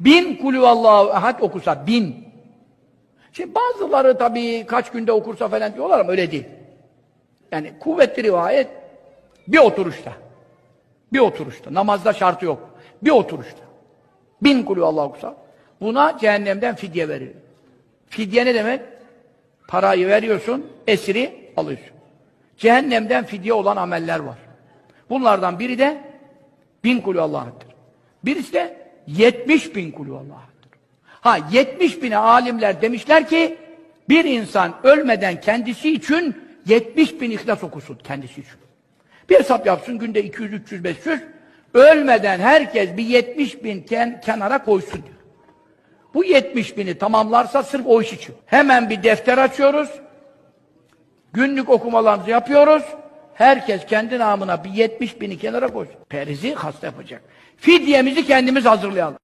bin kulüvallahu ehad okusa, bin. Şimdi bazıları tabii kaç günde okursa falan diyorlar ama öyle değil. Yani kuvvetli rivayet bir oturuşta. Bir oturuşta. Namazda şartı yok. Bir oturuşta. Bin kulü Allah okusa. Buna cehennemden fidye veriyor. Fidye ne demek? Parayı veriyorsun, esiri alıyorsun. Cehennemden fidye olan ameller var. Bunlardan biri de bin kulü Allah'tır. Birisi de yetmiş bin kulü Allah'tır. Ha yetmiş bine alimler demişler ki bir insan ölmeden kendisi için yetmiş bin ihlas okusun kendisi için. Bir hesap yapsın günde 200, 300, 500 ölmeden herkes bir 70 bin ken, kenara koysun diyor. Bu 70 bini tamamlarsa sırf o iş için. Hemen bir defter açıyoruz. Günlük okumalarımızı yapıyoruz. Herkes kendi namına bir 70 bini kenara koysun. Perizi hasta yapacak. Fidyemizi kendimiz hazırlayalım.